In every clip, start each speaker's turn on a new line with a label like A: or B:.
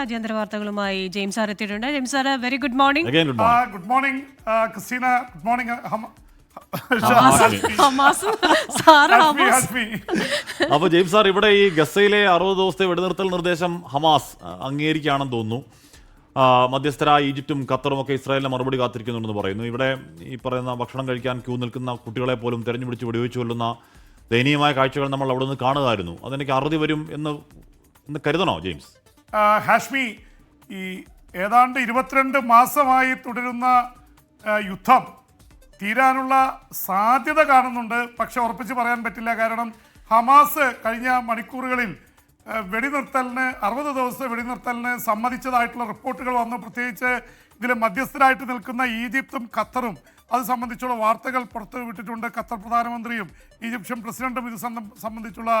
A: രാജ്യാന്തര വാർത്തകളുമായി James sir എത്തിയിട്ടുണ്ട്. James sir very good morning.
B: Good morning Christina good morning
A: Hamas sir Hamas
C: അപ്പൊ James sir ഇവിടെ ഈ ഗസയിലെ അറുപത് ദിവസത്തെ വെടിനിർത്തൽ നിർദ്ദേശം ഹമാസ് അംഗീകരിക്കുകയാണെന്ന് തോന്നുന്നു. മധ്യസ്ഥരായ ഈജിപ്തും ഖത്തറും ഒക്കെ ഇസ്രായേലിനെ മറുപടി കാത്തിരിക്കുന്നുണ്ടെന്ന് പറയുന്നു. ഇവിടെ ഈ പറയുന്ന ഭക്ഷണം കഴിക്കാൻ ക്യൂ നിൽക്കുന്ന കുട്ടികളെ പോലും തെരഞ്ഞുപിടിച്ച് വെടിവെച്ച് കൊല്ലുന്ന ദയനീയമായ കാഴ്ചകൾ നമ്മൾ അവിടെ നിന്ന് കാണുകയായിരുന്നു. അതെനിക്ക് അറുതി വരും എന്ന് എന്ന് കരുതണോ ജെയിംസ്?
B: ഹാഷ്മി ഈ ഏതാണ്ട് ഇരുപത്തിരണ്ട് മാസമായി തുടരുന്ന യുദ്ധം തീരാനുള്ള സാധ്യത കാണുന്നുണ്ട്. പക്ഷെ ഉറപ്പിച്ച് പറയാൻ പറ്റില്ല. കാരണം ഹമാസ് കഴിഞ്ഞ മണിക്കൂറുകളിൽ വെടിനിർത്തലിന് അറുപത് ദിവസത്തെ വെടിനിർത്തലിന് സമ്മതിച്ചതായിട്ടുള്ള റിപ്പോർട്ടുകൾ വന്നു. പ്രത്യേകിച്ച് ഇതിൽ മധ്യസ്ഥരായിട്ട് നിൽക്കുന്ന ഈജിപ്തും ഖത്തറും അത് സംബന്ധിച്ചുള്ള വാർത്തകൾ പുറത്തു വിട്ടിട്ടുണ്ട് ഖത്തർ പ്രധാനമന്ത്രിയും ഈജിപ്ഷ്യൻ പ്രസിഡന്റും ഇത് സംബന്ധിച്ചുള്ള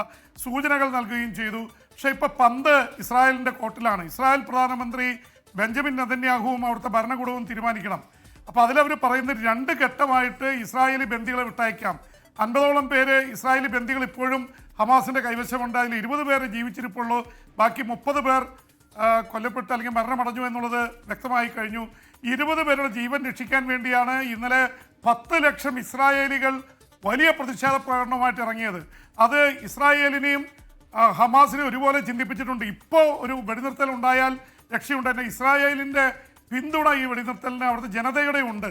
B: സൂചനകൾ നൽകുകയും ചെയ്തു. പക്ഷേ ഇപ്പൊ പന്ത് ഇസ്രായേലിന്റെ കോട്ടിലാണ്. ഇസ്രായേൽ പ്രധാനമന്ത്രി ബെഞ്ചമിൻ നദന്യാഹുവും അവിടുത്തെ ഭരണകൂടവും തീരുമാനിക്കണം. അപ്പോൾ അതിലവർ പറയുന്നത് രണ്ട് ഘട്ടമായിട്ട് ഇസ്രായേലി ബന്ദികളെ വിട്ടയക്കാം. അൻപതോളം പേര് ഇസ്രായേലി ബന്ദികൾ ഇപ്പോഴും ഹമാസിന്റെ കൈവശമുണ്ട്. അതിൽ ഇരുപത് പേര് ജീവിച്ചിരിപ്പുള്ളൂ. ബാക്കി മുപ്പത് പേർ കൊല്ലപ്പെട്ട് അല്ലെങ്കിൽ മരണമടഞ്ഞു എന്നുള്ളത് വ്യക്തമായി കഴിഞ്ഞു. ഇരുപത് പേരുടെ ജീവൻ രക്ഷിക്കാൻ വേണ്ടിയാണ് ഇന്നലെ പത്ത് ലക്ഷം ഇസ്രായേലികൾ വലിയ പ്രതിഷേധ പ്രകടനവുമായിട്ട് ഇറങ്ങിയത്. അത് ഇസ്രായേലിനെയും ഹമാസിനെയും ഹമാസിനെ ഒരുപോലെ ചിന്തിപ്പിച്ചിട്ടുണ്ട്. ഇപ്പോൾ ഒരു വെടിനിർത്തൽ ഉണ്ടായാൽ രക്ഷയുണ്ട്. തന്നെ ഇസ്രായേലിന്റെ പിന്തുണ ഈ വെടിനിർത്തലിന് അവിടുത്തെ ജനതയുടെ ഉണ്ട്.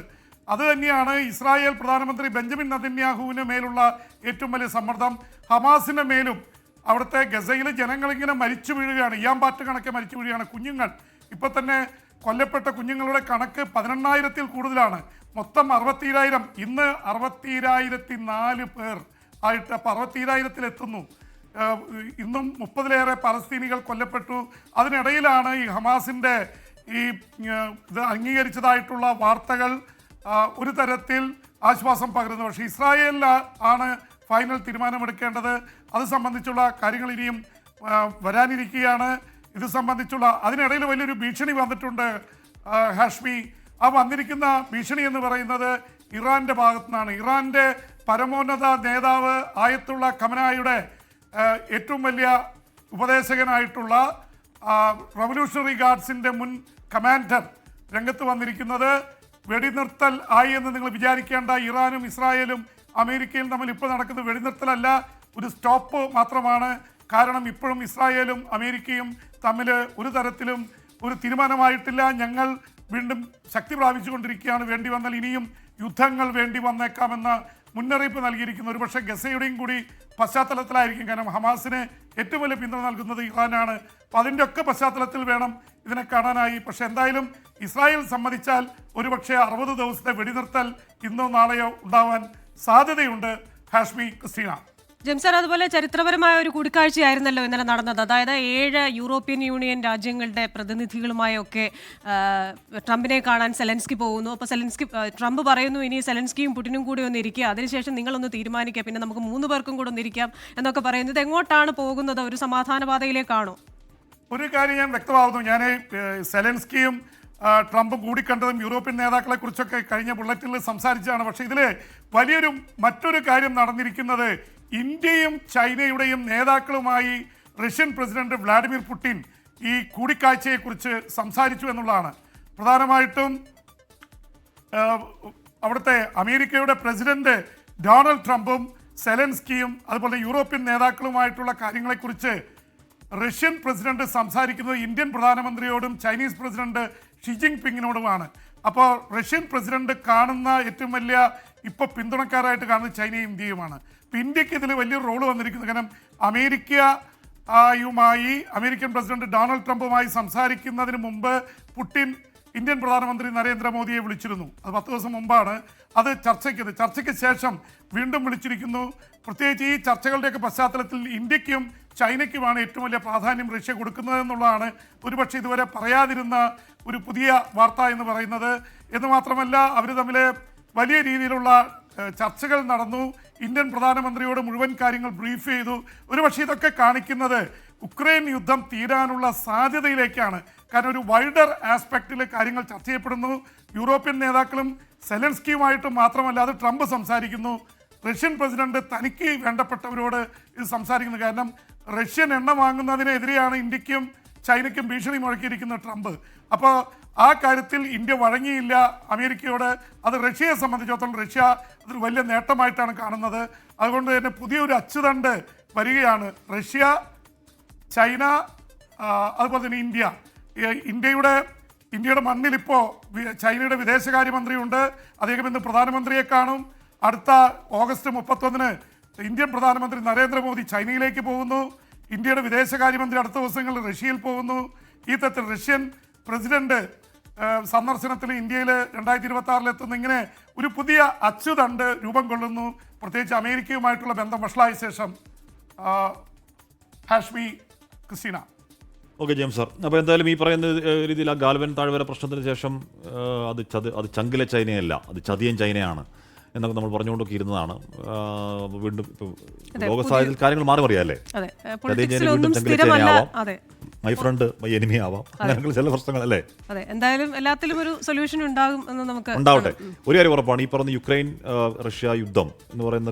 B: അത് തന്നെയാണ് ഇസ്രായേൽ പ്രധാനമന്ത്രി ബെഞ്ചമിൻ നദിന്യാഹുവിന് മേലുള്ള ഏറ്റവും വലിയ സമ്മർദ്ദം. ഹമാസിന്റെ മേലും അവിടുത്തെ ഗസയിലെ ജനങ്ങൾ ഇങ്ങനെ മരിച്ചു വീഴുകയാണ്. ഇയാമ്പാറ്റ് കണക്കെ മരിച്ചു വീഴുകയാണ്. കുഞ്ഞുങ്ങൾ ഇപ്പൊ തന്നെ കൊല്ലപ്പെട്ട കുഞ്ഞുങ്ങളുടെ കണക്ക് പതിനെണ്ണായിരത്തിൽ കൂടുതലാണ്. മൊത്തം അറുപത്തിരായിരം ഇന്ന് അറുപത്തിരായിരത്തി നാല് പേർ ആയിട്ട് അപ്പോൾ അറുപത്തിരായിരത്തിൽ എത്തുന്നു. ഇന്നും മുപ്പതിലേറെ പലസ്തീനികൾ കൊല്ലപ്പെട്ടു. അതിനിടയിലാണ് ഈ ഹമാസിന്റെ ഈ ഇത് അംഗീകരിച്ചതായിട്ടുള്ള വാർത്തകൾ ഒരു തരത്തിൽ ആശ്വാസം പകരുന്നു പക്ഷേ ഇസ്രായേലിൽ ആണ് ഫൈനൽ തീരുമാനമെടുക്കേണ്ടത് അത് സംബന്ധിച്ചുള്ള കാര്യങ്ങൾ ഇനിയും വരാനിരിക്കുകയാണ്. ഇത് സംബന്ധിച്ചുള്ള അതിനിടയിൽ വലിയൊരു ഭീഷണി വന്നിട്ടുണ്ട്. ഹാഷ്മി. ആ വന്നിരിക്കുന്ന ഭീഷണി എന്ന് പറയുന്നത് ഇറാന്റെ ഭാഗത്തു നിന്നാണ് ഇറാന്റെ പരമോന്നത നേതാവ് ആയത്തുള്ള ഖമനായുടെ ഏറ്റവും വലിയ ഉപദേശകനായിട്ടുള്ള റവല്യൂഷണറി ഗാർഡ്സിന്റെ മുൻ കമാൻഡർ രംഗത്ത് വന്നിരിക്കുന്നത് വെടിനിർത്തൽ ആയി എന്ന് നിങ്ങൾ വിചാരിക്കേണ്ട ഇറാനും ഇസ്രായേലും അമേരിക്കയും തമ്മിൽ ഇപ്പോൾ നടക്കുന്നത് വെടിനിർത്തലല്ല ഒരു സ്റ്റോപ്പ് മാത്രമാണ്. കാരണം ഇപ്പോഴും ഇസ്രായേലും അമേരിക്കയും തമ്മിൽ ഒരു തരത്തിലും ഒരു തീരുമാനമായിട്ടില്ല. ഞങ്ങൾ വീണ്ടും ശക്തി പ്രാപിച്ചുകൊണ്ടിരിക്കുകയാണ്. വേണ്ടി വന്നാൽ ഇനിയും യുദ്ധങ്ങൾ വേണ്ടി വന്നേക്കാമെന്ന മുന്നറിയിപ്പ് നൽകിയിരിക്കുന്നു. ഒരുപക്ഷെ ഗസയുടെയും കൂടി പശ്ചാത്തലത്തിലായിരിക്കും. കാരണം ഹമാസിന് ഏറ്റവും വലിയ പിന്തുണ നൽകുന്നത് ഇറാനാണ്. അപ്പോൾ അതിന്റെ ഒക്കെ പശ്ചാത്തലത്തിൽ വേണം ഇതിനെ കാണാനായി. പക്ഷേ എന്തായാലും ഇസ്രായേൽ സമ്മതിച്ചാൽ ഒരുപക്ഷെ അറുപത് ദിവസത്തെ വെടിനിർത്തൽ ഇന്നോ നാളെയോ ഉണ്ടാവാൻ സാധ്യതയുണ്ട് ഹാഷ്മി ക്രിസ്റ്റീന.
A: ജെയിംസ് സാർ അതുപോലെ ചരിത്രപരമായ ഒരു കൂടിക്കാഴ്ചയായിരുന്നല്ലോ ഇന്നലെ നടന്നത്. അതായത് ഏഴ് യൂറോപ്യൻ യൂണിയൻ രാജ്യങ്ങളുടെ പ്രതിനിധികളുമായൊക്കെ ട്രംപിനെ കാണാൻ സെലൻസ്കി പോകുന്നു. അപ്പോൾ സെലൻസ്കി ട്രംപ് പറയുന്നു ഇനി സെലൻസ്കിയും പുടിനും കൂടി ഒന്ന് ഇരിക്കുക. അതിനുശേഷം നിങ്ങളൊന്ന് തീരുമാനിക്കുക. പിന്നെ നമുക്ക് മൂന്ന് പേർക്കും കൂടെ ഒന്ന് ഇരിക്കാം എന്നൊക്കെ പറയുന്നത് എങ്ങോട്ടാണ് പോകുന്നത്? ഒരു സമാധാന പാതയിലേക്കാണോ
B: ഒരു കാര്യം ഞാൻ വ്യക്തമാവുന്നു. ഞാൻ സെലൻസ്കിയും ട്രംപും കൂടിക്കണ്ടതും യൂറോപ്യൻ നേതാക്കളെ കുറിച്ചൊക്കെ കഴിഞ്ഞ ബുള്ളറ്റിൽ സംസാരിച്ചതാണ്. പക്ഷേ ഇതിൽ വലിയൊരു മറ്റൊരു കാര്യം നടന്നിരിക്കുന്നത് ഇന്ത്യയും ചൈനയുടെയും നേതാക്കളുമായി റഷ്യൻ പ്രസിഡന്റ് വ്ളാഡിമിർ പുടിൻ ഈ കൂടിക്കാഴ്ചയെക്കുറിച്ച് സംസാരിച്ചു എന്നുള്ളതാണ്. പ്രധാനമായിട്ടും അവിടുത്തെ അമേരിക്കയുടെ പ്രസിഡന്റ് ഡൊണാൾഡ് ട്രംപും സെലൻസ്കിയും അതുപോലെ യൂറോപ്യൻ നേതാക്കളുമായിട്ടുള്ള കാര്യങ്ങളെക്കുറിച്ച് റഷ്യൻ പ്രസിഡന്റ് സംസാരിക്കുന്നത് ഇന്ത്യൻ പ്രധാനമന്ത്രിയോടും ചൈനീസ് പ്രസിഡന്റ് ഷി ജിങ് പിങ്ങിനോടുമാണ് അപ്പോൾ റഷ്യൻ പ്രസിഡന്റ് കാണുന്ന ഏറ്റവും വലിയ ഇപ്പോൾ പിന്തുണക്കാരായിട്ട് കാണുന്നത് ചൈനയും ഇന്ത്യയുമാണ്. അപ്പോൾ ഇന്ത്യയ്ക്ക് ഇതിൽ വലിയൊരു റോൾ വന്നിരിക്കുന്നത് കാരണം അമേരിക്ക യുമായി അമേരിക്കൻ പ്രസിഡന്റ് ഡൊണാൾഡ് ട്രംപുമായി സംസാരിക്കുന്നതിന് മുമ്പ് പുടിൻ ഇന്ത്യൻ പ്രധാനമന്ത്രി നരേന്ദ്രമോദിയെ വിളിച്ചിരുന്നു. അത് പത്ത് ദിവസം മുമ്പാണ് അത് ചർച്ചയ്ക്ക് ചർച്ചയ്ക്ക് ശേഷം വീണ്ടും വിളിച്ചിരിക്കുന്നു. പ്രത്യേകിച്ച് ഈ ചർച്ചകളുടെയൊക്കെ പശ്ചാത്തലത്തിൽ ഇന്ത്യക്കും ചൈനയ്ക്കുമാണ് ഏറ്റവും വലിയ പ്രാധാന്യം റഷ്യ കൊടുക്കുന്നതെന്നുള്ളതാണ് ഒരുപക്ഷെ ഇതുവരെ പറയാതിരുന്ന ഒരു പുതിയ വാർത്ത എന്ന് പറയുന്നത്. എന്ന് മാത്രമല്ല അവർ തമ്മിൽ വലിയ രീതിയിലുള്ള ചർച്ചകൾ നടന്നു. ഇന്ത്യൻ പ്രധാനമന്ത്രിയോട് മുഴുവൻ കാര്യങ്ങൾ ബ്രീഫ് ചെയ്തു. ഒരുപക്ഷെ ഇതൊക്കെ കാണിക്കുന്നത് ഉക്രൈൻ യുദ്ധം തീരാനുള്ള സാധ്യതയിലേക്കാണ്. കാരണം ഒരു വൈഡർ ആസ്പെക്റ്റിൽ കാര്യങ്ങൾ ചർച്ച ചെയ്യപ്പെടുന്നു. യൂറോപ്യൻ നേതാക്കളും സെലൻസ്കിയുമായിട്ട് മാത്രമല്ല അത് ട്രംപ് സംസാരിക്കുന്നു. റഷ്യൻ പ്രസിഡന്റ് തനിക്ക് വേണ്ടപ്പെട്ടവരോട് ഇത് സംസാരിക്കുന്നു. കാരണം റഷ്യൻ എണ്ണ വാങ്ങുന്നതിനെതിരെയാണ് ഇന്ത്യക്കും ചൈനയ്ക്കും ഭീഷണി മുഴക്കിയിരിക്കുന്ന ട്രംപ്. അപ്പോൾ ആ കാര്യത്തിൽ ഇന്ത്യ വഴങ്ങിയില്ല അമേരിക്കയോട്. അത് റഷ്യയെ സംബന്ധിച്ചിടത്തോളം റഷ്യ അതൊരു വലിയ നേട്ടമായിട്ടാണ് കാണുന്നത്. അതുകൊണ്ട് തന്നെ പുതിയൊരു അച്ചുതണ്ട് വരികയാണ്. റഷ്യ ചൈന അതുപോലെ തന്നെ ഇന്ത്യ. ഇന്ത്യയുടെ ഇന്ത്യയുടെ മണ്ണിൽ ഇപ്പോൾ ചൈനയുടെ വിദേശകാര്യമന്ത്രിയുണ്ട്. അദ്ദേഹം ഇന്ന് പ്രധാനമന്ത്രിയെ കാണും. അടുത്ത ഓഗസ്റ്റ് മുപ്പത്തൊന്നിന് ഇന്ത്യൻ പ്രധാനമന്ത്രി നരേന്ദ്രമോദി ചൈനയിലേക്ക് പോകുന്നു. ഇന്ത്യയുടെ വിദേശകാര്യമന്ത്രി അടുത്ത ദിവസങ്ങളിൽ റഷ്യയിൽ പോകുന്നു. ഈ തരത്തിൽ റഷ്യൻ പ്രസിഡന്റ് സന്ദർശനത്തിൽ ഇന്ത്യയിൽ രണ്ടായിരത്തി ഇരുപത്തി ആറിൽ എത്തുന്ന ഇങ്ങനെ ഒരു പുതിയ അച്ചുതണ്ട് രൂപം കൊള്ളുന്നു. പ്രത്യേകിച്ച് അമേരിക്കയുമായിട്ടുള്ള ബന്ധം വഷളായ ശേഷം Hashmi Christina.
C: Okay James sir. അപ്പോൾ എന്തായാലും ഈ പറയുന്ന രീതിയിൽ ആ ഗാൽവൻ താഴ്വര പ്രശ്നത്തിന് ശേഷം അത് ചത് അത് ചങ്കിലെ ചൈനയല്ല അത് ചതിയൻ ചൈനയാണ്. എന്നൊക്കെ നമ്മൾ പറഞ്ഞുകൊണ്ടൊക്കെ ഇരുന്നതാണ്. വീണ്ടും ലോക സാഹചര്യത്തിൽ കാര്യങ്ങൾ മാറി മറിയാല്ലേ വീണ്ടും മൈ ഫ്രണ്ട് മൈ എനിമി ആവാം. അങ്ങനെയുള്ള ചില പ്രശ്നങ്ങളല്ലേ
A: അതെ എന്തായാലും എല്ലാത്തിലും ഒരു സൊല്യൂഷൻ ഉണ്ടാകും എന്ന് നമുക്ക്
C: ഉണ്ടാവട്ടെ. ഒരു കാര്യം ഉറപ്പാണ് ഈ പറഞ്ഞ യുക്രൈൻ റഷ്യ യുദ്ധം എന്ന് പറയുന്ന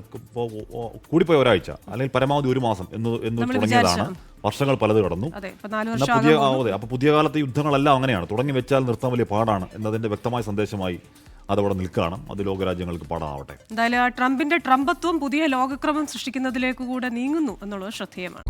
C: കൂടിപ്പോയ ഒരാഴ്ച അല്ലെങ്കിൽ പരമാവധി ഒരു മാസം എന്ന് എന്ന് തുടങ്ങിയതാണ്. വർഷങ്ങൾ പലത് കടന്നു. പുതിയ. അതെ അപ്പൊ പുതിയ കാലത്തെ യുദ്ധങ്ങളെല്ലാം അങ്ങനെയാണ്. തുടങ്ങി വെച്ചാൽ നിർത്താൻ വലിയ പാടാണ് എന്നതിന്റെ വ്യക്തമായ സന്ദേശമായി അതവിടെ നിൽക്കുകയാണ്. അത് ലോകരാജ്യങ്ങൾക്ക് പാടാവട്ടെ
A: എന്തായാലും ആ ട്രംപിന്റെ ട്രംപത്വം പുതിയ ലോകക്രമം സൃഷ്ടിക്കുന്നതിലേക്ക് കൂടെ നീങ്ങുന്നു എന്നുള്ളത് ശ്രദ്ധേയമാണ്.